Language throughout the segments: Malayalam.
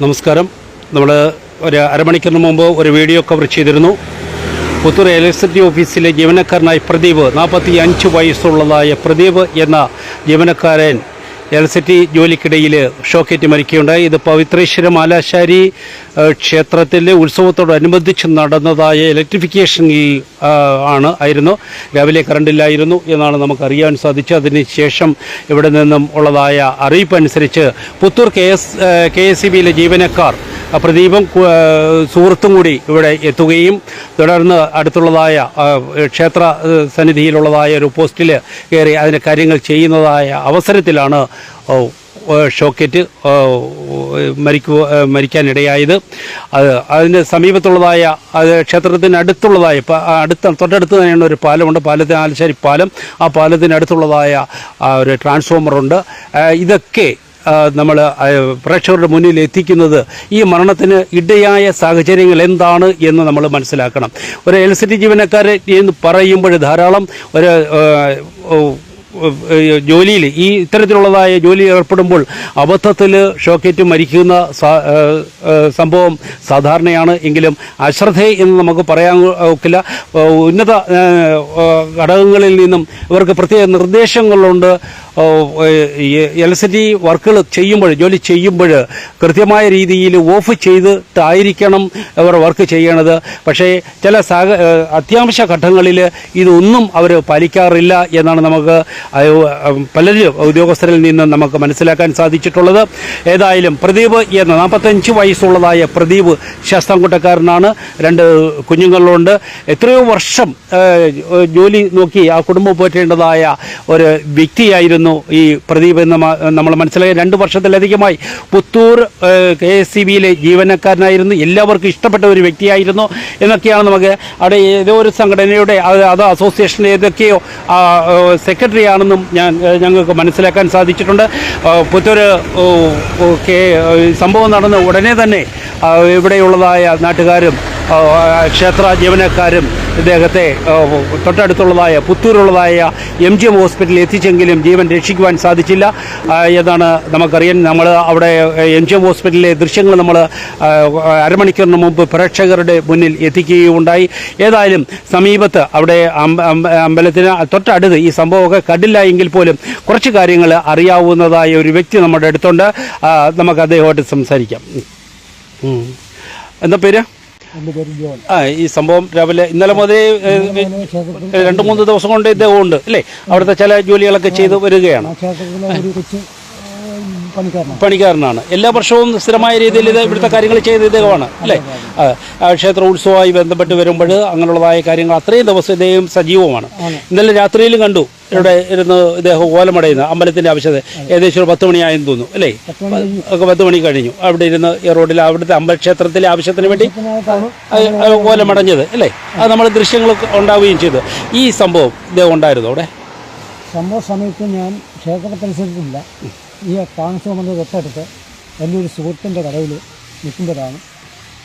നമസ്കാരം. നമ്മൾ ഒരു അരമണിക്കൂറിന് മുമ്പ് ഒരു വീഡിയോ കവർ ചെയ്തിരുന്നു. പുത്തൂർ ഇലക്ട്രിസിറ്റി ഓഫീസിലെ ജീവനക്കാരനായ പ്രദീപ് നാൽപ്പത്തി അഞ്ച് വയസ്സുള്ളതായ പ്രദീപ് എന്ന ജീവനക്കാരൻ ഇലക്ട്രിസിറ്റി ജോലിക്കിടയിൽ ഷോക്കേറ്റ് മരിക്കുകയുണ്ടായി. ഇത് പവിത്രേശ്വര മാലാശാരി ക്ഷേത്രത്തിലെ ഉത്സവത്തോടനുബന്ധിച്ച് നടന്നതായ ഇലക്ട്രിഫിക്കേഷനിൽ ആ, ആണ് ആയിരുന്നു. രാവിലെ കറണ്ടില്ലായിരുന്നു എന്നാണ് നമുക്കറിയാൻ സാധിച്ചത്. അതിനുശേഷം ഇവിടെ നിന്നും ഉള്ളതായ അറിയിപ്പ് അനുസരിച്ച് Puthur K S K S C ബിയിലെ ജീവനക്കാർ പ്രദീപം സുഹൃത്തും കൂടി ഇവിടെ എത്തുകയും തുടർന്ന് അടുത്തുള്ളതായ ക്ഷേത്ര സന്നിധിയിലുള്ളതായ ഒരു പോസ്റ്റിൽ കയറി അതിന്റെ കാര്യങ്ങൾ ചെയ്യുന്നതായ അവസരത്തിലാണ് ഷോക്കേറ്റ് ഓ, മരിക്കു ആ, മരിക്കാനിടയായത്. അത് അതിന് സമീപത്തുള്ളതായ അത് ക്ഷേത്രത്തിനടുത്തുള്ളതായ അടുത്ത തൊട്ടടുത്ത് തന്നെയാണ് ഒരു പാലമുണ്ട്. പാലത്തിന് ആലശ്ശേരി പാലം. ആ പാലത്തിനടുത്തുള്ളതായ ഒരു ട്രാൻസ്ഫോമറുണ്ട്. ഇതൊക്കെ നമ്മൾ പ്രേക്ഷകരുടെ മുന്നിൽ എത്തിക്കുന്നത് ഈ മരണത്തിന് ഇടയായ സാഹചര്യങ്ങൾ എന്താണ് എന്ന് നമ്മൾ മനസ്സിലാക്കണം. ഒരു എൽ സി ടി ജീവനക്കാരെ എന്ന് പറയുമ്പോൾ ധാരാളം ഒരു ജോലിയിൽ ഈ ഇത്തരത്തിലുള്ളതായ ജോലിയിൽ ഏർപ്പെടുമ്പോൾ അബദ്ധത്തിൽ ഷോക്കേറ്റ് മരിക്കുന്ന സംഭവം സാധാരണയാണ് എങ്കിലും അശ്രദ്ധ എന്ന് നമുക്ക് പറയാൻ ഒക്കില്ല. ഉന്നത ഘടകങ്ങളിൽ നിന്നും ഇവർക്ക് പ്രത്യേക നിർദ്ദേശങ്ങളുണ്ട്. എൽ സി ടി വർക്കുകൾ ചെയ്യുമ്പോൾ ജോലി ചെയ്യുമ്പോൾ കൃത്യമായ രീതിയിൽ ഓഫ് ചെയ്തിട്ടായിരിക്കണം അവർ വർക്ക് ചെയ്യണത്. പക്ഷേ ചില സാഹ അത്യാവശ്യ ഘട്ടങ്ങളിൽ ഇതൊന്നും അവർ പാലിക്കാറില്ല എന്നാണ് നമുക്ക് പലരും ഉദ്യോഗസ്ഥരിൽ നിന്ന് നമുക്ക് മനസ്സിലാക്കാൻ സാധിച്ചിട്ടുള്ളത്. ഏതായാലും പ്രദീപ് എന്ന നാൽപ്പത്തഞ്ച് വയസ്സുള്ളതായ പ്രദീപ് ശാസ്താംകുട്ടക്കാരനാണ്. രണ്ട് കുഞ്ഞുങ്ങളുണ്ട്. എത്രയോ വർഷം ജോലി നോക്കി ആ കുടുംബം പോറ്റേണ്ടതായ ഒരു വ്യക്തിയായിരുന്നു ഈ പ്രദീപ് എന്ന് നമ്മൾ മനസ്സിലാക്കി രണ്ട് വർഷത്തിലധികമായി പുത്തൂർ കെ എസ് സി ബിയിലെ ജീവനക്കാരനായിരുന്നു. എല്ലാവർക്കും ഇഷ്ടപ്പെട്ട ഒരു വ്യക്തിയായിരുന്നു എന്നൊക്കെയാണ് നമുക്ക് അവിടെ ഏതോ ഒരു സംഘടനയുടെ അത് അസോസിയേഷൻ ഏതൊക്കെയോ ആ, ഏ, ഞാൻ ഞങ്ങൾക്ക് മനസ്സിലാക്കാൻ സാധിച്ചിട്ടുണ്ട്. പുത്തൂര് സംഭവം നടന്ന ഉടനെ തന്നെ ഇവിടെയുള്ളതായ നാട്ടുകാരും ക്ഷേത്ര ജീവനക്കാരും ഇദ്ദേഹത്തെ തൊട്ടടുത്തുള്ളതായ പുത്തൂരുള്ളതായ എം ജി എം ഹോസ്പിറ്റലിൽ എത്തിച്ചെങ്കിലും ജീവൻ രക്ഷിക്കുവാൻ സാധിച്ചില്ല. എന്നാണ് നമുക്കറിയാൻ നമ്മൾ അവിടെ എം ജി എം ഹോസ്പിറ്റലിലെ ദൃശ്യങ്ങൾ നമ്മൾ അരമണിക്കൂറിന് മുമ്പ് പ്രേക്ഷകരുടെ മുന്നിൽ എത്തിക്കുകയുണ്ടായി. ഏതായാലും സമീപത്ത് അവിടെ അമ്പ- അമ്പ- അമ്പലത്തിന് തൊട്ടടുത്ത് ഈ സംഭവമൊക്കെ കണ്ടില്ല എങ്കിൽ പോലും കുറച്ച് കാര്യങ്ങൾ അറിയാവുന്നതായ ഒരു വ്യക്തി നമ്മുടെ അടുത്തുണ്ട്. നമുക്ക് അദ്ദേഹമായിട്ട് സംസാരിക്കാം. എന്താ പേര്? ആ ഈ സംഭവം രാവിലെ ഇന്നലെ മുതൽ രണ്ട് മൂന്ന് ദിവസം കൊണ്ട് ഇദ്ദേഹം ഉണ്ട് അല്ലേ? അവിടുത്തെ ചില ജോലികളൊക്കെ ചെയ്ത് വരികയാണ് ആ ക്ഷേത്രത്തിലെ ഒരു കൊച്ചു ഏ, പണിക്കാരനാണ്. എല്ലാ വർഷവും സ്ഥിരമായ രീതിയിൽ ഇത് ഇവിടുത്തെ കാര്യങ്ങൾ ചെയ്ത് ഇദ്ദേഹമാണ് അല്ലേ? ക്ഷേത്ര ഉത്സവമായി ബന്ധപ്പെട്ട് വരുമ്പോൾ അങ്ങനെയുള്ളതായ കാര്യങ്ങൾ അത്രയും ദിവസം ഇദ്ദേഹം സജീവമാണ്. ഇന്നലെ രാത്രിയിലും കണ്ടു ഇവിടെ ഇരുന്ന് ഇദ്ദേഹം ഓലമടയുന്ന അമ്പലത്തിന്റെ ആവശ്യത ഏകദേശം ഒരു പത്ത് മണിയായെന്ന് തോന്നുന്നു അല്ലേ? ഒക്കെ പത്ത് മണി കഴിഞ്ഞു. അവിടെ ഇരുന്ന് ഈ റോഡിൽ അവിടുത്തെ അമ്പലക്ഷേത്രത്തിലെ ആവശ്യത്തിന് വേണ്ടി ഓലമടഞ്ഞത് അല്ലേ? അത്. നമ്മൾ ദൃശ്യങ്ങൾ ഉണ്ടാവുകയും ചെയ്തു. ഈ സംഭവം ഇദ്ദേഹം ഉണ്ടായിരുന്നു അവിടെ? സംഭവ സമയത്ത് ഞാൻ ക്ഷേത്ര പരിസരത്തില്ല താമസം വന്ന തൊട്ടടുത്ത് എന്റെ ഒരു സുഹൃത്തിന്റെ കടയിൽ നിൽക്കുമ്പോഴാണ്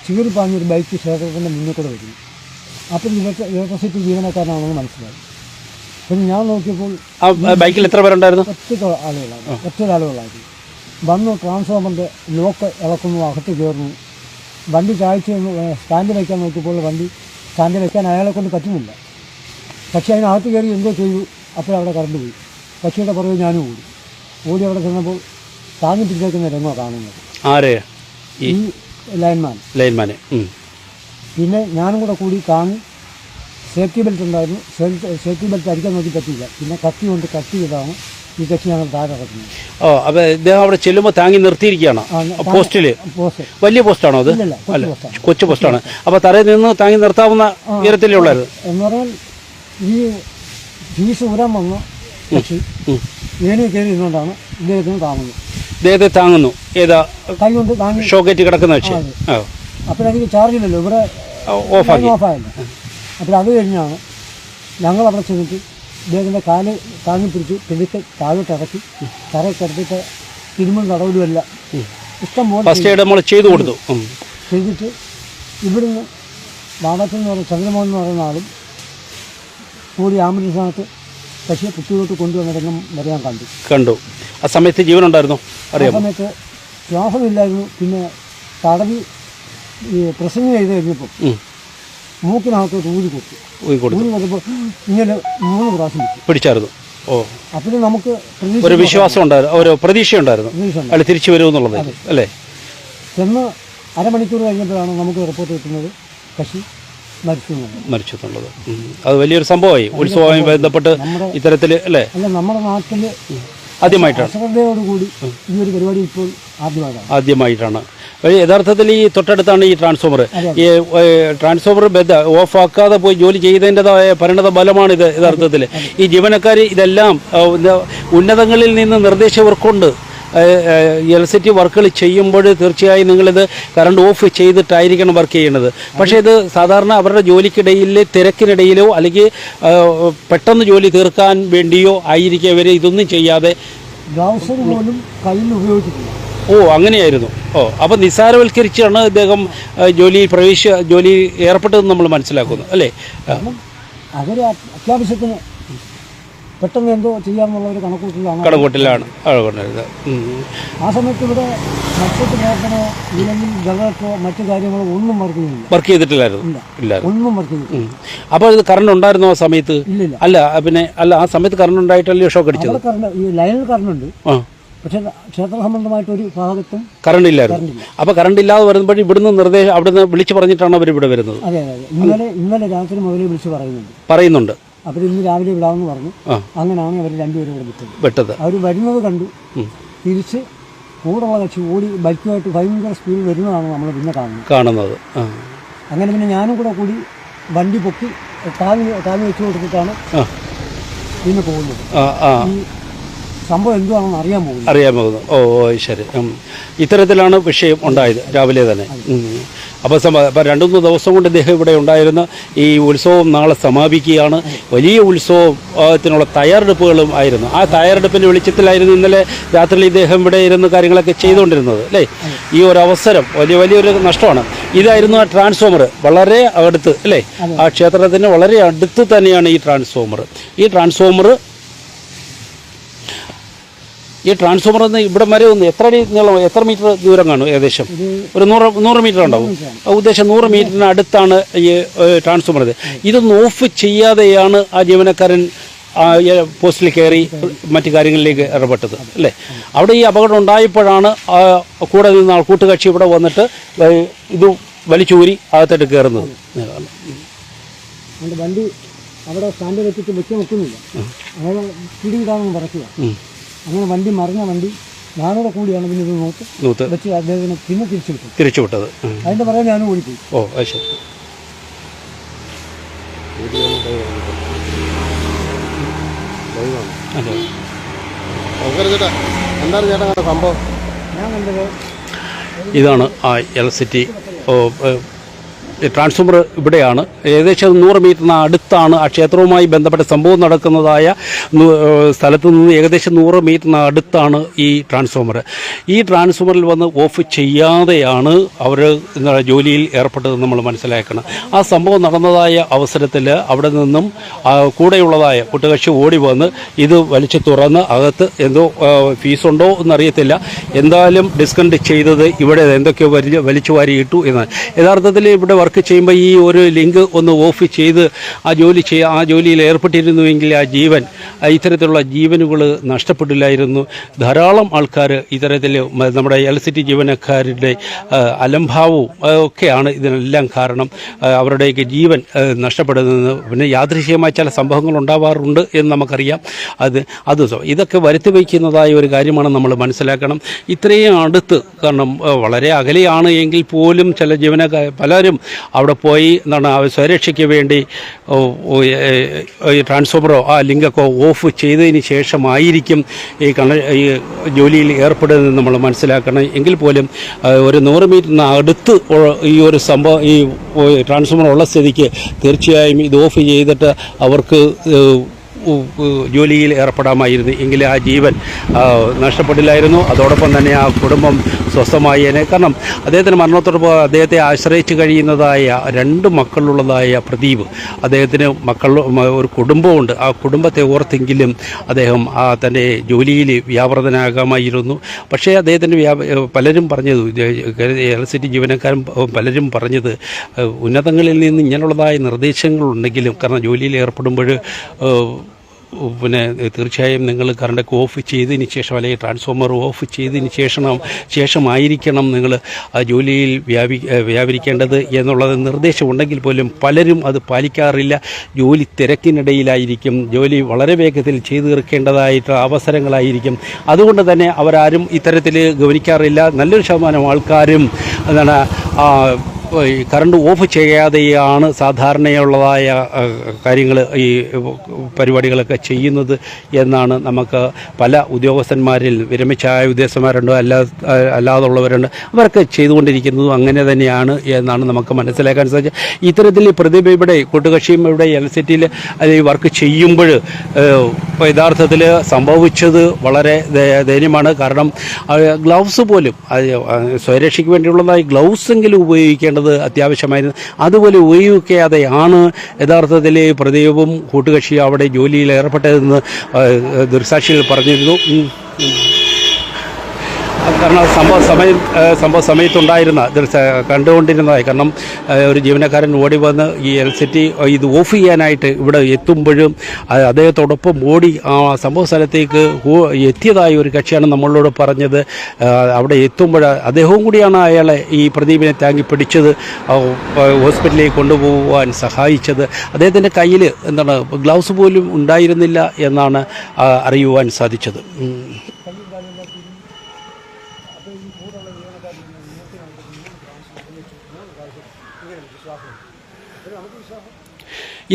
ചീറി പാഞ്ഞൊരു ബൈക്ക് ക്ഷേത്രത്തിന്റെ മുന്നിൽ കൂടെ വരുന്നു. അപ്പം ഇലക്ട്രി ഇലക്ട്രിസിറ്റി ജീവനക്കാരനാണെന്ന് മനസ്സിലായി. പിന്നെ ഞാൻ നോക്കിയപ്പോൾ ബൈക്കിൽ എത്ര പേരുണ്ടായിരുന്നു? ഒറ്റ ആളുകളാണ്. ഒറ്റ ആളുകളായിരുന്നു വന്ന് ട്രാൻസ്ഫോമറിന്റെ ലോക്ക് ഇളക്കുന്നു അകത്ത് കയറുന്നു. വണ്ടി ചായച്ച് സ്റ്റാൻഡ് വയ്ക്കാൻ നോക്കിയപ്പോൾ വണ്ടി സ്റ്റാൻഡ് വയ്ക്കാൻ അയാളെ കൊണ്ട് പറ്റുന്നില്ല. പക്ഷേ അതിനകത്ത് കയറി എന്തോ ചെയ്തു അപ്പോഴവിടെ കറണ്ട് പോയി. പക്ഷിയുടെ പുറകെ ഞാനും ഓടി. ഓടി അവിടെ ചെന്നപ്പോൾ താങ്ങി പിടിച്ചേക്കുന്ന രംഗമാണ് കാണുന്നത്. ആരെ? ഈ ലൈൻമാൻ. ലൈൻമാനെ. പിന്നെ ഞാനും കൂടെ കൂടി താങ്ങി സേഫ്റ്റി ബെൽറ്റ് ഉണ്ടായിരുന്നു. സേഫ്റ്റി ബെൽറ്റ് അടിക്കാൻ നോക്കി പറ്റിയില്ല. പിന്നെ കത്തി കൊണ്ട് കത്തി ചെയ്താണ് ഈ കക്ഷി ഞങ്ങൾ താഴെ കിടക്കുന്നത് ഓ അപ്പൊ ഇദ്ദേഹം അവിടെ ചെല്ലുമ്പോൾ താങ്ങി നിർത്തിയിരിക്കുകയാണ്. പോസ്റ്റിൽ പോസ്റ്റിൽ വലിയ പോസ്റ്റാണോ അത്? അല്ല കൊച്ചു പോസ്റ്റാണ് അപ്പൊ തറയിൽ നിന്ന് താങ്ങി നിർത്താവുന്ന ഉയരത്തിലുള്ളത് എന്ന് പറഞ്ഞാൽ ഈ ഫീസ് ഊരാൻ വന്ന. കക്ഷി ഉം. ഏണി കയറി ഇരുന്നുകൊണ്ടാണ് ഇദ്ദേഹത്തിന് താങ്ങുന്നത്. ഇദ്ദേഹത്തെ താങ്ങുന്നു. ഏതാ? കൈ കൊണ്ട് താങ്ങി ഷോക്കേറ്റ് കിടക്കുന്ന കക്ഷി ആ അപ്പോഴെനിക്ക് ചാർജ് ഇല്ലല്ലോ. ഇവിടെ ഓഫാക്കി. ഓഫായല്ലോ അപ്പോൾ അത് കഴിഞ്ഞാണ് ഞങ്ങൾ അവിടെ ചെന്നിട്ട് ഇദ്ദേഹത്തിന്റെ കാൽ താങ്ങി പിടിച്ച് പിടിച്ച് താഴോട്ട് ഇറക്കി തറയിൽ കിടത്തിയിട്ട് തിരുമൽ തടവിലുമല്ല ഇഷ്ടം പോലെ ഫസ്റ്റ് എയ്ഡ് നമ്മൾ ചെയ്തു കൊടുത്തു. ചെയ്തിട്ട് ഇവിടുന്ന് വാടത്തിൽ എന്ന് പറയുന്ന ചന്ദ്രമോഹൻ എന്ന് പറയുന്ന ആളും കൂടി ആംബുലൻസിനകത്ത് പക്ഷേ കുട്ടികളോട്ട് കൊണ്ടുവന്നിടങ്ങും രംഗം വരെ ഞാൻ കണ്ടു. കണ്ടു. ആ സമയത്ത് ജീവൻ ഉണ്ടായിരുന്നു അറിയാം ആ സമയത്ത് ശ്വാസമില്ലായിരുന്നു പിന്നെ തടവി ഈ പ്രസംഗം ചെയ്ത് കഴിഞ്ഞപ്പോൾ മൂക്കിനകത്ത് മൂക്കിനകത്തോട്ട് ഊരി കൊടുത്തു. ഊരി കൊടുത്തു. ഊരി കൊടുത്തപ്പോൾ ഇങ്ങനെ മൂന്ന് പ്രാവശ്യം പിടിച്ചായിരുന്നു. ഓ. അപ്പോൾ നമുക്ക് ഒരു വിശ്വാസം ഉണ്ടായിരുന്നു. ഒരു പ്രതീക്ഷ ഉണ്ടായിരുന്നു. അല്ല തിരിച്ചു വരുമെന്നുള്ളത് അല്ലേ? ചെന്ന് അരമണിക്കൂർ കഴിഞ്ഞപ്പോഴാണ് നമുക്ക് റിപ്പോർട്ട് കിട്ടുന്നത്. കശി മരിച്ചു എന്നുള്ളത് മരിച്ചു എന്നുള്ളത് ഉം. അത് വലിയൊരു സംഭവമായി. ഉത്സവവുമായി ബന്ധപ്പെട്ട് ഇത്തരത്തിൽ അല്ലേ? അല്ല നമ്മുടെ നാട്ടിൽ ആദ്യമായിട്ടാണ്. കൂടി ഈ ഒരു പരിപാടി ഇപ്പോൾ ആദ്യമായിട്ടാണ്. യഥാർത്ഥത്തിൽ ഈ തൊട്ടടുത്താണ് ഈ ട്രാൻസ്ഫോമർ. ഈ ട്രാൻസ്ഫോമർ ബന്ധ ഓഫാക്കാതെ പോയി ജോലി ചെയ്തതിന്റെതായ പരിണത ബലമാണ് ഇത് യഥാർത്ഥത്തിൽ. ഈ ജീവനക്കാർ ഇതെല്ലാം ഉന്നതങ്ങളിൽ നിന്ന് നിന്ന് നിർദ്ദേശം സി ടി വർക്കുകൾ ചെയ്യുമ്പോൾ തീർച്ചയായും നിങ്ങളിത് കറണ്ട് ഓഫ് ചെയ്തിട്ടായിരിക്കണം വർക്ക് ചെയ്യുന്നത്. പക്ഷേ ഇത് സാധാരണ അവരുടെ ജോലിക്കിടയിൽ തിരക്കിനിടയിലോ അല്ലെങ്കിൽ പെട്ടെന്ന് ജോലി തീർക്കാൻ വേണ്ടിയോ ആയിരിക്കും അവർ ഇതൊന്നും ചെയ്യാതെ പോലും കയ്യിൽ ഉപയോഗിച്ചിട്ടില്ല. ഓ അങ്ങനെയായിരുന്നു. ഓ അപ്പോൾ നിസ്സാരവൽക്കരിച്ചാണ് ഇദ്ദേഹം ജോലി പ്രവേശ ജോലി ഏർപ്പെട്ടതെന്ന് നമ്മൾ മനസ്സിലാക്കുന്നു. അല്ലേ? അവരെ അത്യാവശ്യത്തിന് പെട്ടെന്ന് എന്തോ ചെയ്യാമെന്നുള്ള ഒരു കണക്കൂട്ടിലാണ് കടകൂട്ടിലാണ് ആ സമയത്ത് ഇവിടെ പ്രവർത്തനമോ ഇല്ലെങ്കിൽ ജനറേറ്ററോ മറ്റു കാര്യങ്ങളോ ഒന്നും വർക്ക് ചെയ്യുന്നില്ല വർക്ക് ചെയ്തിട്ടില്ലായിരുന്നു? ഇല്ല. ഒന്നും വർക്ക് ചെയ്യുന്നില്ല ഉം. അപ്പോൾ ഇത് കറണ്ട് ഉണ്ടായിരുന്നോ ആ സമയത്ത്? ഇല്ലില്ല അല്ല പിന്നെ അല്ല ആ സമയത്ത് കറണ്ട് ഉണ്ടായിട്ടല്ലേ ഷോക്ക് അടിച്ചത്? അവിടെ കറണ്ട് ഈ ലൈനിൽ കറണ്ട് ഉണ്ട് ആ. പക്ഷേ ക്ഷേത്ര സംബന്ധമായിട്ട് ഒരു ഭാഗത്തും കറണ്ട് ഇല്ലായിരുന്നു അപ്പോൾ കറണ്ട് ഇല്ലാതെ വരുമ്പോഴും ഇവിടുന്ന് നിർദ്ദേശം അവിടുന്ന് വിളിച്ചു പറഞ്ഞിട്ടാണ് അവർ ഇവിടെ വരുന്നത് അതെ അതെ. ഇന്നലെ ഇന്നലെ രാത്രി മുതലേ വിളിച്ച് പറയുന്നുണ്ട്. പറയുന്നുണ്ട്. അവർ ഇന്ന് രാവിലെ വിടാമെന്ന് പറഞ്ഞു. അങ്ങനെയാണ് അവർ രണ്ടുപേരും ഇവിടെ വിട്ടത് വിട്ടത്. അവർ വരുന്നത് കണ്ടു. തിരിച്ച് കൂടുള്ള കക്ഷി ഓടി ബൈക്കുമായിട്ട് ഭയങ്കര സ്പീഡിൽ വരുന്നതാണ് നമ്മൾ പിന്നെ കാണുന്നത്. കാണുന്നത്. അങ്ങനെ പിന്നെ ഞാനും കൂടെ കൂടി വണ്ടി പൊക്കി താവി താവി വെച്ച് കൊടുത്തിട്ടാണ് പിന്നെ പോകുന്നത്. ഈ സംഭവം എന്തുവാണെന്ന് അറിയാൻ പോകുന്നത്. അറിയാൻ പോകുന്നു. ഓ ശരി. ഇത്തരത്തിലാണ് വിഷയം ഉണ്ടായത് രാവിലെ തന്നെ. അപ്പോൾ അപ്പോൾ രണ്ടു മൂന്ന് ദിവസം കൊണ്ട് ഇദ്ദേഹം ഇവിടെ ഉണ്ടായിരുന്ന ഈ ഉത്സവം നാളെ സമാപിക്കുകയാണ്. വലിയ ഉത്സവത്തിനുള്ള തയ്യാറെടുപ്പുകളും ആയിരുന്നു. ആ തയ്യാറെടുപ്പിന്റെ വെളിച്ചത്തിലായിരുന്നു ഇന്നലെ രാത്രി ഇദ്ദേഹം ഇവിടെ ഇരുന്ന് കാര്യങ്ങളൊക്കെ ചെയ്തുകൊണ്ടിരുന്നത് അല്ലേ? ഈ ഒരു അവസരം വലിയ വലിയൊരു നഷ്ടമാണ്. ഇതായിരുന്നു ആ ട്രാൻസ്ഫോമർ വളരെ അടുത്ത് അല്ലേ? ആ ക്ഷേത്രത്തിന് വളരെ അടുത്ത് തന്നെയാണ് ഈ ട്രാൻസ്ഫോമർ. ഈ ട്രാൻസ്ഫോമർ ഈ ട്രാൻസ്ഫോമർ നിന്ന് ഇവിടെ വരെ ഒന്ന് എത്ര അടി നീളം എത്ര മീറ്റർ ദൂരം കാണും ഏകദേശം? ഒരു നൂറ് നൂറ് മീറ്റർ ഉണ്ടാവും. ആ ഉദ്ദേശം നൂറ് മീറ്ററിന് അടുത്താണ് ഈ ട്രാൻസ്ഫോമർ ഇത്. ഇതൊന്ന് ഓഫ് ചെയ്യാതെയാണ് ആ ജീവനക്കാരൻ പോസ്റ്റിൽ കയറി മറ്റു കാര്യങ്ങളിലേക്ക് ഇടപെട്ടത് അല്ലേ? അവിടെ ഈ അപകടം ഉണ്ടായപ്പോഴാണ് കൂടെ നിന്ന കൂട്ടുകക്ഷി ഇവിടെ വന്നിട്ട് ഇത് വലിച്ചൂരി അകത്തോട്ട് കയറുന്നത്. വണ്ടി അവിടെ സ്റ്റാൻഡിൽ വെച്ചിട്ട് വെച്ച് നോക്കുന്നില്ല അയാൾ പിടിയിടാമെന്ന് പറക്കുക ഉം. അങ്ങനെ വണ്ടി മറിഞ്ഞ വണ്ടി ഞാനോടെ കൂടിയാണ് പിന്നെ ഇത് നോക്ക്. നൂത്ത് വെച്ച് അദ്ദേഹത്തിന് പിന്നെ തിരിച്ചു വിട്ടു തിരിച്ചുവിട്ടത്. ഉം. അതിന്റെ പറയാൻ ഞാനും ഓടിപ്പോയി. ഓ അത് ശരി. അതെ. ചേട്ടാ എന്താണ് ചേട്ടാ അങ്ങനെ സംഭവം ഞാൻ കണ്ടത് ഇതാണ് ആ എൽ ഈ ട്രാൻസ്ഫോമർ ഇവിടെയാണ്. ഏകദേശം നൂറ് മീറ്ററിന് അടുത്താണ് ആ ക്ഷേത്രവുമായി ബന്ധപ്പെട്ട സംഭവം നടക്കുന്നതായ സ്ഥലത്ത് നിന്ന് ഏകദേശം നൂറ് മീറ്ററിന് അടുത്താണ് ഈ ട്രാൻസ്ഫോമർ. ഈ ട്രാൻസ്ഫോമറിൽ വന്ന് ഓഫ് ചെയ്യാതെയാണ് അവർ ജോലിയിൽ ഏർപ്പെട്ടത് നമ്മൾ മനസ്സിലാക്കണം. ആ സംഭവം നടന്നതായ അവസരത്തിൽ അവിടെ നിന്നും കൂടെയുള്ളതായ കൂട്ടുകക്ഷി ഓടി വന്ന് ഇത് വലിച്ചു തുറന്ന് അകത്ത് എന്തോ ഫീസുണ്ടോ എന്നറിയത്തില്ല. എന്തായാലും ഡിസ്കണ്ട് ചെയ്തത് ഇവിടെ എന്തൊക്കെയോ വലിച്ചു വാരി ഇട്ടു എന്ന് യഥാർത്ഥത്തിൽ ഇവിടെ വർക്ക് ചെയ്യുമ്പോൾ ഈ ഒരു ലിങ്ക് ഒന്ന് ഓഫ് ചെയ്ത് ആ ജോലി ചെയ്യുക ആ ജോലിയിൽ ഏർപ്പെട്ടിരുന്നുവെങ്കിൽ ആ ജീവൻ ഇത്തരത്തിലുള്ള ജീവനുകൾ നഷ്ടപ്പെട്ടില്ലായിരുന്നു ധാരാളം ആൾക്കാർ ഇത്തരത്തിൽ നമ്മുടെ ഇലക്ട്രിസിറ്റി ജീവനക്കാരുടെ അലംഭാവവും ഒക്കെയാണ് ഇതിനെല്ലാം കാരണം. അവരുടെയൊക്കെ ജീവൻ നഷ്ടപ്പെടുന്നത്. പിന്നെ യാദൃശ്യമായ ചില സംഭവങ്ങൾ ഉണ്ടാവാറുണ്ട് എന്ന് നമുക്കറിയാം. അത് അത് ഇതൊക്കെ വരുത്തി വയ്ക്കുന്നതായ ഒരു കാര്യമാണ് നമ്മൾ മനസ്സിലാക്കണം. ഇത്രയും അടുത്ത് കാരണം വളരെ അകലെയാണ് എങ്കിൽ പോലും ചില ജീവനക്കാർ പലരും അവിടെ പോയി എന്താണ് സ്വരക്ഷയ്ക്ക് വേണ്ടി ഈ ട്രാൻസ്ഫോമറോ ആ ലിങ്കൊക്കെ ഓഫ് ചെയ്തതിന് ശേഷമായിരിക്കും ഈ കണ ഈ ജോലിയിൽ ഏർപ്പെടുന്നത് നമ്മൾ മനസ്സിലാക്കണം. എങ്കിൽ പോലും ഒരു നൂറ് മീറ്ററിന് അടുത്ത് ഈ ഒരു സംഭവം ഈ ട്രാൻസ്ഫോമർ ഉള്ള സ്ഥിതിക്ക് തീർച്ചയായും ഇത് ഓഫ് ചെയ്തിട്ട് അവർക്ക് ജോലിയിൽ ഏർപ്പെടാമായിരുന്നു. എങ്കിൽ ആ ജീവൻ നഷ്ടപ്പെട്ടില്ലായിരുന്നു അതോടൊപ്പം തന്നെ ആ കുടുംബം സ്വസ്ഥമായി സ്വസ്ഥമായേനെ. കാരണം അദ്ദേഹത്തിന് മരണത്തോടൊപ്പം അദ്ദേഹത്തെ ആശ്രയിച്ച് കഴിയുന്നതായ രണ്ട് മക്കളുള്ളതായ പ്രദീപ് അദ്ദേഹത്തിന് മക്കൾ ഒരു കുടുംബമുണ്ട് ആ കുടുംബത്തെ ഓർത്തെങ്കിലും അദ്ദേഹം ആ തന്റെ ജോലിയിൽ വ്യാപൃതനാകാമായിരുന്നു. പക്ഷേ അദ്ദേഹത്തിന്റെ വ്യാപ പലരും പറഞ്ഞത് ഇലക്ട്രിസിറ്റി ജീവനക്കാരൻ പലരും പറഞ്ഞത് ഉന്നതങ്ങളിൽ നിന്ന് ഇങ്ങനെയുള്ളതായ നിർദ്ദേശങ്ങളുണ്ടെങ്കിലും കാരണം ജോലിയിൽ ഏർപ്പെടുമ്പോൾ പിന്നെ തീർച്ചയായും നിങ്ങൾ കറണ്ടൊക്കെ ഓഫ് ചെയ്തതിന് ശേഷം അല്ലെങ്കിൽ ട്രാൻസ്ഫോമർ ഓഫ് ചെയ്തതിന് ശേഷം ശേഷമായിരിക്കണം നിങ്ങൾ ആ ജോലിയിൽ വ്യാപി വ്യാപരിക്കേണ്ടത് എന്നുള്ളത് നിർദ്ദേശമുണ്ടെങ്കിൽ പോലും പലരും അത് പാലിക്കാറില്ല. ജോലി തിരക്കിനിടയിലായിരിക്കും. ജോലി വളരെ വേഗത്തിൽ ചെയ്തു തീർക്കേണ്ടതായിട്ട് അവസരങ്ങളായിരിക്കും. അതുകൊണ്ട് തന്നെ അവരാരും ഇത്തരത്തിൽ ഗവനിക്കാറില്ല. നല്ലൊരു ശതമാനം ആൾക്കാരും എന്താണ് കറണ്ട് ഓഫ് ചെയ്യാതെയാണ് സാധാരണയുള്ളതായ കാര്യങ്ങൾ ഈ പരിപാടികളൊക്കെ ചെയ്യുന്നത് എന്നാണ് നമുക്ക് പല ഉദ്യോഗസ്ഥന്മാരിൽ വിരമിച്ചായ ഉദ്യോഗസ്ഥന്മാരുണ്ട് അല്ലാ അല്ലാതുള്ളവരുണ്ട്. അവരൊക്കെ ചെയ്തുകൊണ്ടിരിക്കുന്നതും അങ്ങനെ തന്നെയാണ് എന്നാണ് നമുക്ക് മനസ്സിലാക്കാൻ സാധിച്ചത്. ഇത്തരത്തിൽ പ്രതിഭ ഇവിടെ കൂട്ടുകക്ഷിയും ഇവിടെ എൽ സിറ്റിയിൽ വർക്ക് ചെയ്യുമ്പോൾ യഥാർത്ഥത്തിൽ സംഭവിച്ചത് വളരെ ദയ- ദയനീയമാണ്. കാരണം ഗ്ലൗസ് പോലും സ്വരക്ഷയ്ക്ക് വേണ്ടിയുള്ളതായി ഗ്ലൗസ് എങ്കിലും ഉപയോഗിക്കേണ്ടത് അത്യാവശ്യമായിരുന്നു അതുപോലെ ഉപയോഗിക്കാതെയാണ് യഥാർത്ഥത്തിൽ പ്രദീപും കൂട്ടുകക്ഷിയും അവിടെ ജോലിയിൽ ഏർപ്പെട്ടതെന്ന് ദൃക്സാക്ഷികൾ പറഞ്ഞിരുന്നു. കാരണം സംഭവ സമയം സംഭവ സമയത്തുണ്ടായിരുന്ന കണ്ടുകൊണ്ടിരുന്നതായി. കാരണം ഒരു ജീവനക്കാരൻ ഓടി വന്ന് ഈ എൽ സിറ്റി ഇത് ഓഫ് ചെയ്യാനായിട്ട് ഇവിടെ എത്തുമ്പോഴും അദ്ദേഹത്തോടൊപ്പം ഓടി ആ സംഭവ സ്ഥലത്തേക്ക് എത്തിയതായി ഒരു കക്ഷിയാണ് നമ്മളോട് പറഞ്ഞത്. അവിടെ എത്തുമ്പോൾ അദ്ദേഹവും കൂടിയാണ് അയാളെ ഈ പ്രദീപിനെ താങ്ങി പിടിച്ചത് ഹോസ്പിറ്റലിലേക്ക് കൊണ്ടുപോകാൻ സഹായിച്ചത്. അദ്ദേഹത്തിന്റെ കയ്യിൽ എന്താണ് ഗ്ലൗസ് പോലും ഉണ്ടായിരുന്നില്ല എന്നാണ് അറിയുവാൻ സാധിച്ചത്.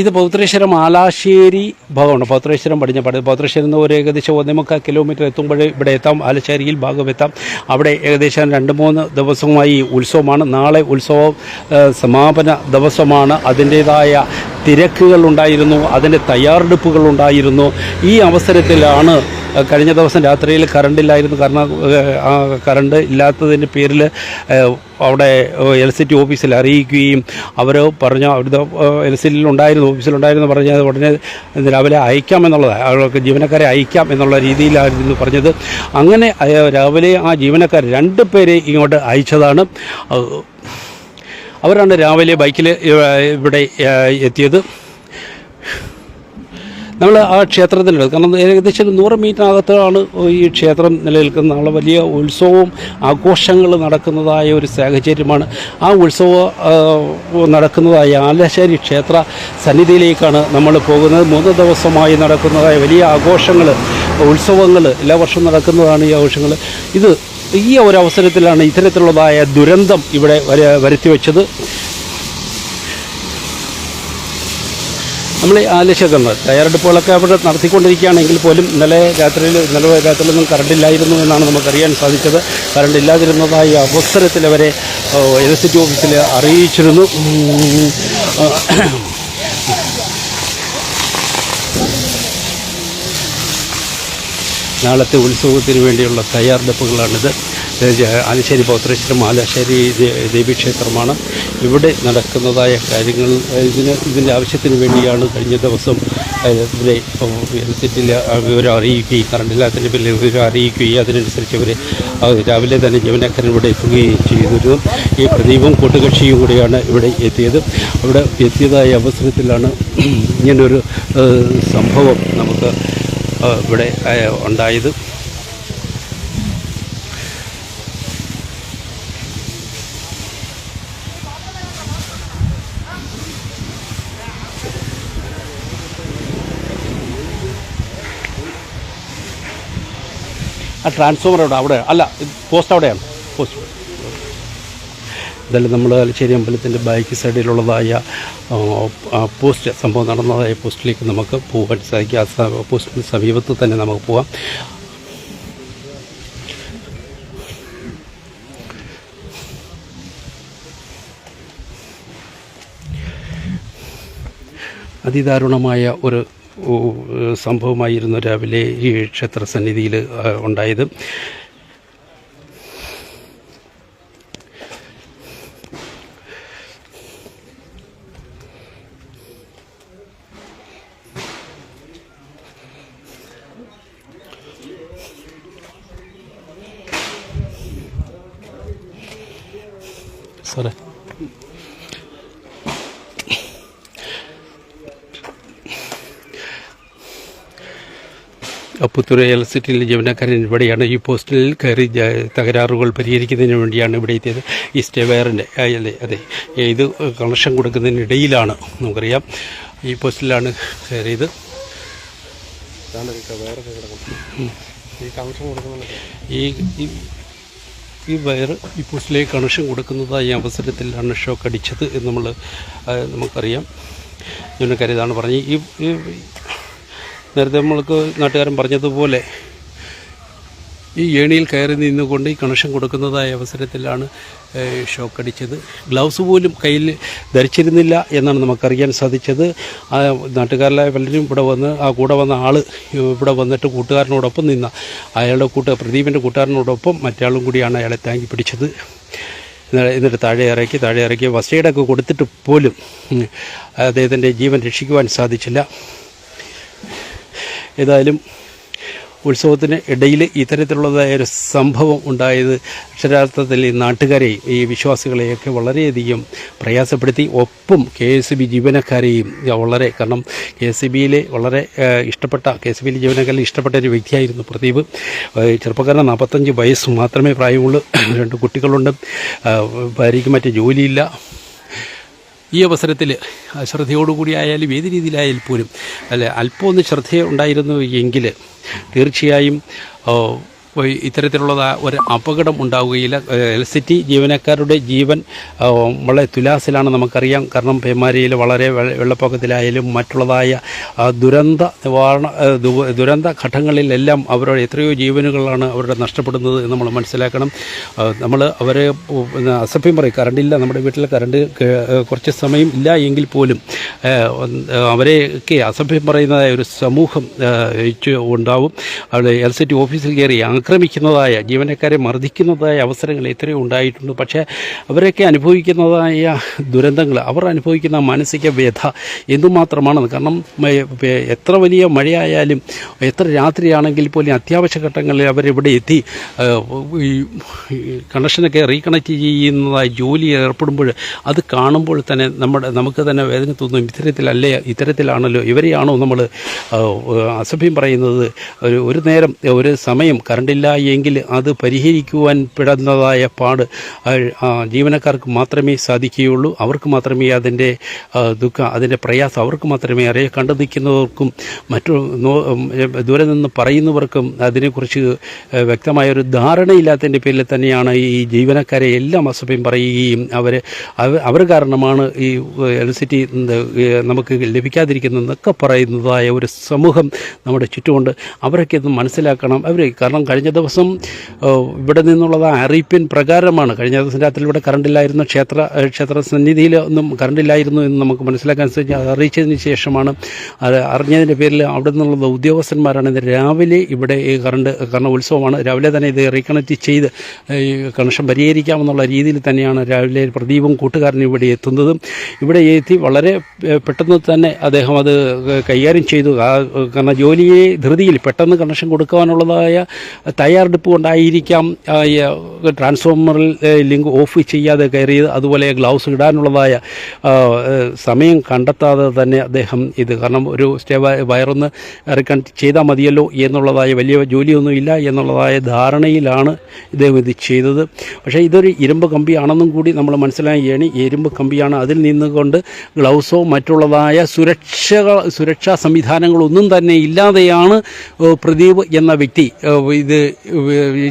ഇത് പൗത്രേശ്വരം ആലാശ്ശേരി ഭാഗമാണ് പൗത്രേശ്വരം പടിഞ്ഞ പാട് പൗത്രേശ്വരം നിന്ന് ഒരു ഏകദേശം ഒന്നേമുക്കാൽ കിലോമീറ്റർ എത്തുമ്പോൾ ഇവിടെ എത്താം. ആലശ്ശേരിയിൽ ഭാഗം എത്താം അവിടെ ഏകദേശം രണ്ട് മൂന്ന് ദിവസവുമായി ഉത്സവമാണ്. നാളെ ഉത്സവം സമാപന ദിവസമാണ്. അതിന്റേതായ തിരക്കുകളുണ്ടായിരുന്നു അതിന്റെ തയ്യാറെടുപ്പുകളുണ്ടായിരുന്നു ഈ അവസരത്തിലാണ് കഴിഞ്ഞ ദിവസം രാത്രിയിൽ കറണ്ടില്ലായിരുന്നു കാരണം ആ കറണ്ട് ഇല്ലാത്തതിന്റെ പേരിൽ അവിടെ എൽ സി ടി ഓഫീസിൽ അറിയിക്കുകയും അവർ പറഞ്ഞു അവിടുത്തെ എൽ സി ഉണ്ടായിരുന്നു ഓഫീസിലുണ്ടായിരുന്നു പറഞ്ഞത് ഉടനെ രാവിലെ എന്നുള്ളതാണ് അവർക്ക് ജീവനക്കാരെ അയക്കാം എന്നുള്ള രീതിയിലായിരുന്നു പറഞ്ഞത്. അങ്ങനെ രാവിലെ ആ ജീവനക്കാർ രണ്ട് പേരെ ഇങ്ങോട്ട് അയച്ചതാണ്. അവരാണ് രാവിലെ ബൈക്കിൽ ഇവിടെ എത്തിയത്. നമ്മൾ ആ ക്ഷേത്രത്തിന്റെ കാരണം ഏകദേശം നൂറ് മീറ്ററിനകത്താണ് ഈ ക്ഷേത്രം നിലനിൽക്കുന്ന. നാളെ വലിയ ഉത്സവവും ആഘോഷങ്ങൾ നടക്കുന്നതായ ഒരു സാഹചര്യമാണ്. ആ ഉത്സവം നടക്കുന്നതായ ആലശ്ശേരി ക്ഷേത്ര സന്നിധിയിലേക്കാണ് നമ്മൾ പോകുന്നത്. മൂന്ന് ദിവസമായി നടക്കുന്നതായ വലിയ ആഘോഷങ്ങൾ ഉത്സവങ്ങൾ എല്ലാ വർഷവും നടക്കുന്നതാണ് ഈ ആഘോഷങ്ങൾ. ഇത് ഈ ഒരു അവസരത്തിലാണ് ഇത്തരത്തിലുള്ളതായ ദുരന്തം ഇവിടെ വര വരുത്തി വെച്ചത് നമ്മൾ ആലസ്യക്കുന്നത് തയ്യാറെടുപ്പുകളൊക്കെ അവിടെ നടത്തിക്കൊണ്ടിരിക്കുകയാണെങ്കിൽ പോലും ഇന്നലെ രാത്രിയിൽ ഇന്നലെ രാത്രിയിലൊന്നും കറണ്ടില്ലായിരുന്നു എന്നാണ് നമുക്കറിയാൻ സാധിച്ചത്. കറണ്ട് ഇല്ലാതിരുന്നതായി അവസരത്തിൽ അവരെ ഇലക്ട്രിസിറ്റി ഓഫീസിൽ അറിയിച്ചിരുന്നു. നാളത്തെ ഉത്സവത്തിന് വേണ്ടിയുള്ള തയ്യാറെടുപ്പുകളാണിത്. ആലശ്ശേരി പൗത്രേശ്വരം ആലശ്ശേരി ദേവീക്ഷേത്രമാണ്. ഇവിടെ നടക്കുന്നതായ കാര്യങ്ങൾ ഇതിന് ഇതിന്റെ ആവശ്യത്തിന് വേണ്ടിയാണ് കഴിഞ്ഞ ദിവസം ഇവരെ എത്തിയിട്ടില്ല വിവരം അറിയിക്കുകയും കറണ്ടില്ലാത്തതിന്റെ പേരിൽ വിവരം അറിയിക്കുകയും അതിനനുസരിച്ച് അവർ രാവിലെ തന്നെ ജീവനക്കാരൻ ഇവിടെ എത്തുകയും ചെയ്തിരുന്നു ഈ പ്രദീപും കൂട്ടുകക്ഷിയും കൂടിയാണ് ഇവിടെ എത്തിയത്. അവിടെ എത്തിയതായ അവസരത്തിലാണ് ഇങ്ങനൊരു സംഭവം നമുക്ക് ഇവിടെ ഉണ്ടായത്. ആ ട്രാൻസ്ഫോമർ അവിടെ അവിടെ. അല്ല പോസ്റ്റ് അവിടെയാണ്. പോസ്റ്റ് ഇതെല്ലാം നമ്മൾ അലശ്ശേരി അമ്പലത്തിന്റെ ബാക്ക് സൈഡിലുള്ളതായ പോസ്റ്റ് സംഭവം നടന്നതായ പോസ്റ്റിലേക്ക് നമുക്ക് പോകാൻ സാധിക്കും. ആ പോസ്റ്റിന് സമീപത്ത് തന്നെ നമുക്ക് പോകാം. അതിദാരുണമായ ഒരു സംഭവമായിരുന്നു രാവിലെ ഈ ക്ഷേത്ര സന്നിധിയിൽ ഉണ്ടായത്. സാറേ പുത്തൂർ ഇലക്ട്രിസിറ്റിയിലെ ജീവനക്കാരൻ ഇവിടെയാണ്. ഈ പോസ്റ്റിൽ കയറി തകരാറുകൾ പരിഹരിക്കുന്നതിന് വേണ്ടിയാണ് ഇവിടെ എത്തിയത്. ഈ സ്റ്റേ വയറിന്റെ അതെ അതെ. ഇത് കണക്ഷൻ കൊടുക്കുന്നതിനിടയിലാണ്. നമുക്കറിയാം. ഈ പോസ്റ്റിലാണ് കയറിയത്. ഈ ഈ വയർ ഈ പോസ്റ്റിലേക്ക് കണക്ഷൻ കൊടുക്കുന്നതായ അവസരത്തിലാണ് ഷോക്ക് അടിച്ചത് എന്ന് നമ്മൾ നമുക്കറിയാം. ജീവനക്കാരി ഇതാണ് ഈ- നേരത്തെ നമ്മൾക്ക് നാട്ടുകാരൻ പറഞ്ഞതുപോലെ ഈ ഏണിയിൽ കയറി നിന്നുകൊണ്ട് ഈ കണക്ഷൻ കൊടുക്കുന്നതായ അവസരത്തിലാണ് ഷോക്കടിച്ചത് ഗ്ലൗസ് പോലും കയ്യിൽ ധരിച്ചിരുന്നില്ല എന്നാണ് നമുക്കറിയാൻ സാധിച്ചത്. ആ നാട്ടുകാരിലായ പലരും ഇവിടെ വന്ന് ആ കൂടെ വന്ന ആൾ ഇവിടെ വന്നിട്ട് കൂട്ടുകാരനോടൊപ്പം നിന്ന അയാളുടെ കൂട്ട് പ്രദീപിന്റെ കൂട്ടുകാരനോടൊപ്പം മറ്റാളും കൂടിയാണ് അയാളെ താങ്ങി പിടിച്ചത്. എന്നിട്ട് താഴെ ഇറക്കി താഴെ ഇറക്കി ഫസ്റ്റ് എയ്ഡൊക്കെ കൊടുത്തിട്ട് പോലും അദ്ദേഹത്തിന്റെ ജീവൻ രക്ഷിക്കുവാൻ സാധിച്ചില്ല. ഏതായാലും ഉത്സവത്തിന് ഇടയിൽ ഇത്തരത്തിലുള്ളതായ ഒരു സംഭവം ഉണ്ടായത് അക്ഷരാർത്ഥത്തിൽ ഈ നാട്ടുകാരെയും ഈ വിശ്വാസികളെയൊക്കെ വളരെയധികം പ്രയാസപ്പെടുത്തി. ഒപ്പം കെ എസ് ബി ജീവനക്കാരെയും വളരെ കാരണം കെ എസ് ബിയിലെ വളരെ ഇഷ്ടപ്പെട്ട കെ എസ് ബിയിലെ ജീവനക്കാരിൽ ഇഷ്ടപ്പെട്ട ഒരു വ്യക്തിയായിരുന്നു പ്രദീപ്. ചെറുപ്പക്കാരൻ നാൽപ്പത്തഞ്ച് വയസ്സ് മാത്രമേ പ്രായമുള്ളൂ. രണ്ട് കുട്ടികളുണ്ട്. ഭാര്യയ്ക്ക് മറ്റേ ജോലിയില്ല. ഈ അവസരത്തിൽ ശ്രദ്ധയോടുകൂടി ആയാലും ഏത് രീതിയിലായാലും പോലും. അല്ലെ അല്പമൊന്ന് ശ്രദ്ധ ഉണ്ടായിരുന്നു എങ്കിൽ തീർച്ചയായും ഈ ഒരു അപകടം ഉണ്ടാവുകയില്ല. എലക്ട്രിസിറ്റി ജീവനക്കാരുടെ ജീവൻ വളരെ തുലാസിലാണ് നമുക്കറിയാം. കാരണം പേമാരിയിൽ വളരെ വെള്ളപ്പൊക്കത്തിലായാലും മറ്റുള്ളതായ ദുരന്ത നിവാരണ ദുരന്ത ഘട്ടങ്ങളിലെല്ലാം അവരുടെ എത്രയോ ജീവനുകളാണ് അവരുടെ നഷ്ടപ്പെടുന്നത് എന്ന് നമ്മൾ മനസ്സിലാക്കണം. നമ്മൾ അവരെ അസഭ്യം പറയും. കറണ്ടില്ല നമ്മുടെ വീട്ടിൽ കറണ്ട് കുറച്ച് സമയം ഇല്ല എങ്കിൽ പോലും അവരെയൊക്കെ അസഭ്യം പറയുന്നതായ ഒരു സമൂഹം ഉണ്ടാവും. അവിടെ എൽ സി ടി ഓഫീസിൽ കയറി ആക്രമിക്കുന്നതായ ജീവനക്കാരെ മർദ്ദിക്കുന്നതായ അവസരങ്ങൾ എത്രയോ ഉണ്ടായിട്ടുണ്ട്. പക്ഷേ അവരൊക്കെ അനുഭവിക്കുന്നതായ ദുരന്തങ്ങൾ അവർ അനുഭവിക്കുന്ന മാനസിക വ്യഥ എന്തുമാത്രമാണെന്ന്. കാരണം എത്ര വലിയ മഴയായാലും എത്ര രാത്രിയാണെങ്കിൽ പോലും അത്യാവശ്യ ഘട്ടങ്ങളിൽ അവരിവിടെ എത്തി കണക്ഷനൊക്കെ റീകണക്ട് ചെയ്യുന്നതായി ജോലി ഏർപ്പെടുമ്പോൾ അത് കാണുമ്പോൾ തന്നെ നമ്മുടെ നമുക്ക് തന്നെ വേദന തോന്നും ഇത്തരത്തിലല്ലേ ഇത്തരത്തിലാണല്ലോ ഇവരെയാണോ നമ്മൾ അസഭ്യം പറയുന്നത്? ഒരു ഒരു നേരം ഒരു സമയം കറണ്ടില്ല എങ്കിൽ അത് പരിഹരിക്കുവാൻ പെടുന്നതായ പാട് ജീവനക്കാർക്ക് മാത്രമേ സാധിക്കുകയുള്ളൂ. അവർക്ക് മാത്രമേ അതിന്റെ ദുഃഖം അതിന്റെ പ്രയാസം അവർക്ക് മാത്രമേ അറിയാം കണ്ടു നിൽക്കുന്നവർക്കും മറ്റു ദൂരെ നിന്ന് പറയുന്നവർക്കും അതിനെക്കുറിച്ച് വ്യക്തമായൊരു ധാരണയില്ലാത്തതിന്റെ പേരിൽ തന്നെയാണ് ഈ ജീവനക്കാരെ എല്ലാം അസഭ്യം പറയുകയും അവർ അവർ കാരണമാണ് ഈ എലക്ട്രിസിറ്റി നമുക്ക് ലഭിക്കാതിരിക്കുന്നതെന്നൊക്കെ പറയുന്നതായ ഒരു സമൂഹം നമ്മുടെ ചുറ്റുമുണ്ട്. അവരൊക്കെ ഇത് മനസ്സിലാക്കണം. അവർ കാരണം കഴിഞ്ഞ ദിവസം ഏഹ്, ഇവിടെ നിന്നുള്ളത് അറിയിപ്പിൻ പ്രകാരമാണ് കഴിഞ്ഞ ദിവസം രാത്രി ഇവിടെ കറണ്ടില്ലായിരുന്നു ക്ഷേത്ര ക്ഷേത്ര സന്നിധിയിൽ ഒന്നും കറണ്ടില്ലായിരുന്നു എന്ന് നമുക്ക് മനസ്സിലാക്കാൻ സാധിച്ചു അറിയിച്ചതിന് ശേഷമാണ്. അറിഞ്ഞതിന്റെ പേരിൽ അവിടെ നിന്നുള്ള ഉദ്യോഗസ്ഥന്മാരാണ് ഇന്ന് രാവിലെ ഇവിടെ ഈ കറണ്ട് കാരണം ഉത്സവമാണ്. രാവിലെ തന്നെ ഇത് റീകണക്ട് ചെയ്ത് കണക്ഷൻ പരിഹരിക്കാമെന്നുള്ള രീതിയിൽ തന്നെയാണ് രാവിലെ പ്രദീപും കൂട്ടുകാരനും ഇവിടെ എത്തുന്നതും. ഇവിടെ എത്തി വളരെ പെട്ടെന്ന് തന്നെ അദ്ദേഹം അത് കൈകാര്യം ചെയ്തു. കാരണം ജോലിയെ ധൃതിയിൽ പെട്ടെന്ന് കണക്ഷൻ കൊടുക്കാനുള്ളതായ തയ്യാറെടുപ്പ് കൊണ്ടായിരിക്കാം ട്രാൻസ്ഫോമറിൽ ലിങ്ക് ഓഫ് ചെയ്യാതെ കയറിയത്. അതുപോലെ ഗ്ലൗസ് ഇടാനുള്ളതായ സമയം കണ്ടെത്താതെ തന്നെ അദ്ദേഹം ഇത് കാരണം ഒരു സ്റ്റേ വയ- വയറൊന്ന് റീകണക്ട് ചെയ്താൽ മതിയല്ലോ എന്നുള്ളതായ വലിയ ജോലിയൊന്നുമില്ല എന്നുള്ളതായ ധാരണയിലാണ് ഇദ്ദേഹം ഇത് ചെയ്തത്. പക്ഷേ ഇതൊരു ഇരുമ്പ് കമ്പിയാണെന്നും കൂടി നമ്മൾ മനസ്സിലാക്കിയാണ് ഇരുമ്പ് കമ്പിയാണ് അതിൽ നിന്നുകൊണ്ട് ഗ്ലൗസോ മറ്റുള്ളതായ സുരക്ഷ സുരക്ഷാ സംവിധാനങ്ങളൊന്നും തന്നെ ഇല്ലാതെയാണ് പ്രദീപ് എന്ന വ്യക്തി ഏഹ്,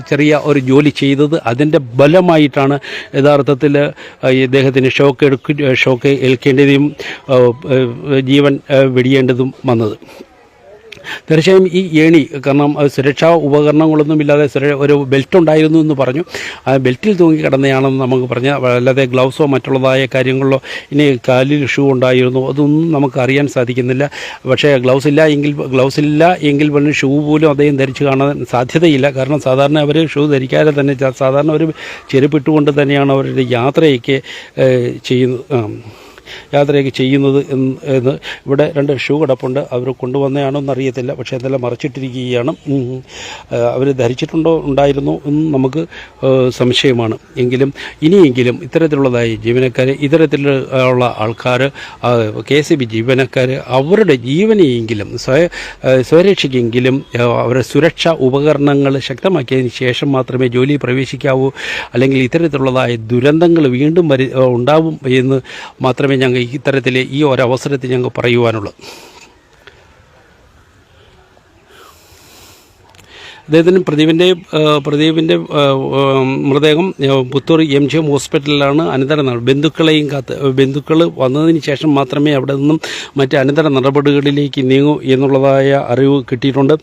ചെറിയ ഒരു ജോലി ചെയ്തത് അതിന്റെ ബലമായിട്ടാണ് യഥാർത്ഥത്തിൽ ഇദ്ദേഹത്തിന് ഷോക്ക് എടുക്ക ഷോക്ക് ഏൽക്കേണ്ടതും ജീവൻ വെടിയേണ്ടതും വന്നത്. തീർച്ചയായും ഈ ഏണി കാരണം സുരക്ഷാ ഉപകരണങ്ങളൊന്നും ഇല്ലാതെ ഒരു ബെൽറ്റ് ഉണ്ടായിരുന്നു എന്ന് പറഞ്ഞു. ആ ബെൽറ്റിൽ തൂങ്ങി കിടന്നതാണെന്ന് നമുക്ക് പറഞ്ഞ അല്ലാതെ ഗ്ലൗസോ മറ്റുള്ളതായ കാര്യങ്ങളോ ഇനി കാലിൽ ഷൂ ഉണ്ടായിരുന്നു അതൊന്നും നമുക്ക് അറിയാൻ സാധിക്കുന്നില്ല. പക്ഷേ ഗ്ലൗസ് ഇല്ല എങ്കിൽ ഗ്ലൗസ് ഇല്ല എങ്കിൽ പോലും ഷൂ പോലും അദ്ദേഹം ധരിച്ചു കാണാൻ സാധ്യതയില്ല. കാരണം സാധാരണ അവർ ഷൂ ധരിക്കാതെ തന്നെ സാധാരണ ഒരു ചെരുപ്പിട്ടുകൊണ്ട് തന്നെയാണ് അവരുടെ യാത്രയൊക്കെ ചെയ്യുന്നത്. യാത്രയൊക്കെ ചെയ്യുന്നത് എന്ന് ഇവിടെ രണ്ട് ഷൂ കിടപ്പുണ്ട്. അവർ കൊണ്ടുവന്നതാണോ എന്നറിയത്തില്ല. പക്ഷേ അതെല്ലാം മറച്ചിട്ടിരിക്കുകയാണ്. അവർ ധരിച്ചിട്ടുണ്ടോ ഉണ്ടായിരുന്നു എന്ന് നമുക്ക് സംശയമാണ്. എങ്കിലും ഇനിയെങ്കിലും ഇത്തരത്തിലുള്ളതായി ജീവനക്കാർ ഇത്തരത്തിലുള്ള ആൾക്കാർ കെ എസ് ബി ജീവനക്കാർ അവരുടെ ജീവനെയെങ്കിലും സ്വയ സ്വരക്ഷയ്ക്കെങ്കിലും അവരുടെ സുരക്ഷാ ഉപകരണങ്ങൾ ശക്തമാക്കിയതിന് ശേഷം മാത്രമേ ജോലി പ്രവേശിക്കാവൂ. അല്ലെങ്കിൽ ഇത്തരത്തിലുള്ളതായ ദുരന്തങ്ങൾ വീണ്ടും വരി ഉണ്ടാവും എന്ന് മാത്രമേ ഞങ്ങൾ ഇത്തരത്തിൽ ഈ ഒരവസരത്തിൽ ഞങ്ങൾ പറയുവാനുള്ളൂ അദ്ദേഹത്തിന് പ്രദീപിന്റെ പ്രദീപിന്റെ മൃതദേഹം പുത്തൂർ എം ജി എം ഹോസ്പിറ്റലിലാണ് അനന്തര ബന്ധുക്കളെയും കാത്ത് ബന്ധുക്കൾ വന്നതിന് ശേഷം മാത്രമേ അവിടെ നിന്നും മറ്റ് അനന്തര നടപടികളിലേക്ക് നീങ്ങൂ എന്നുള്ളതായ അറിവ് കിട്ടിയിട്ടുണ്ട്.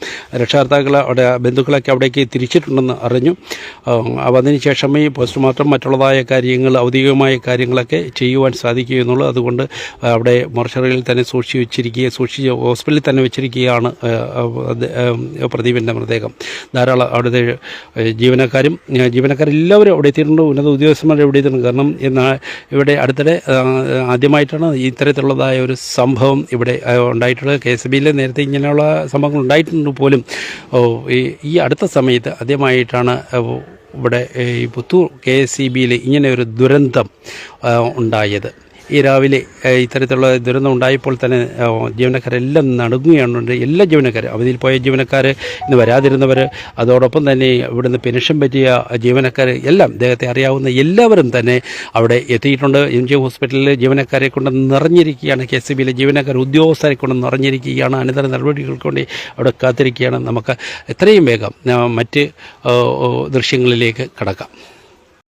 രക്ഷകർത്താക്കൾ അവിടെ ബന്ധുക്കളൊക്കെ അവിടേക്ക് തിരിച്ചിട്ടുണ്ടെന്ന് അറിഞ്ഞു. അതിന് ശേഷമേ പോസ്റ്റ്മോർട്ടം മറ്റുള്ളതായ കാര്യങ്ങൾ ഔദ്യോഗികമായ കാര്യങ്ങളൊക്കെ ചെയ്യുവാൻ സാധിക്കുകയെന്നുള്ളൂ അതുകൊണ്ട് അവിടെ മോർച്ചറിയിൽ തന്നെ സൂക്ഷിച്ച് വെച്ചിരിക്കുക സൂക്ഷിച്ച് ഹോസ്പിറ്റലിൽ തന്നെ വെച്ചിരിക്കുകയാണ് പ്രദീപിന്റെ മൃതദേഹം. ധാരാളം അവിടുത്തെ ജീവനക്കാരും ജീവനക്കാരെല്ലാവരും അവിടെ എത്തിയിട്ടുണ്ട്. ഉന്നത ഉദ്യോഗസ്ഥന്മാർ എവിടെ എത്തിയിട്ടുണ്ട്? കാരണം എന്നാൽ ഇവിടെ അടുത്തിടെ ആദ്യമായിട്ടാണ് ഇത്തരത്തിലുള്ളതായ ഒരു സംഭവം ഇവിടെ ഉണ്ടായിട്ടുള്ളത്. കെ എസ് ബിയിൽ നേരത്തെ ഇങ്ങനെയുള്ള സംഭവങ്ങൾ ഉണ്ടായിട്ടുണ്ട് പോലും. ഈ- അടുത്ത സമയത്ത് ആദ്യമായിട്ടാണ് ഇവിടെ ഈ പുത്തൂർ കെ എസ് സി ബിയിൽ ഇങ്ങനെ ഒരു ദുരന്തം ഉണ്ടായത്. ഈ രാവിലെ ഇത്തരത്തിലുള്ള ദുരന്തം ഉണ്ടായപ്പോൾ തന്നെ ജീവനക്കാരെല്ലാം നടുങ്ങുകയാണ് എല്ലാ ജീവനക്കാരും അവധിയിൽ പോയ ജീവനക്കാർ ഇന്ന് വരാതിരുന്നവർ അതോടൊപ്പം തന്നെ ഇവിടുന്ന് പെൻഷൻ പറ്റിയ ജീവനക്കാർ എല്ലാം അദ്ദേഹത്തെ അറിയാവുന്ന എല്ലാവരും തന്നെ അവിടെ എത്തിയിട്ടുണ്ട്. എം ജി ഹോസ്പിറ്റലിൽ ജീവനക്കാരെ കൊണ്ട് നിറഞ്ഞിരിക്കുകയാണ്. കെ എസ് ബിയിലെ ജീവനക്കാർ ഉദ്യോഗസ്ഥരെ കൊണ്ട് നിറഞ്ഞിരിക്കുകയാണ്. അനന്തര നടപടികൾക്ക് വേണ്ടി അവിടെ കാത്തിരിക്കുകയാണ്. നമുക്ക് എത്രയും വേഗം മറ്റ് ദൃശ്യങ്ങളിലേക്ക് കടക്കാം.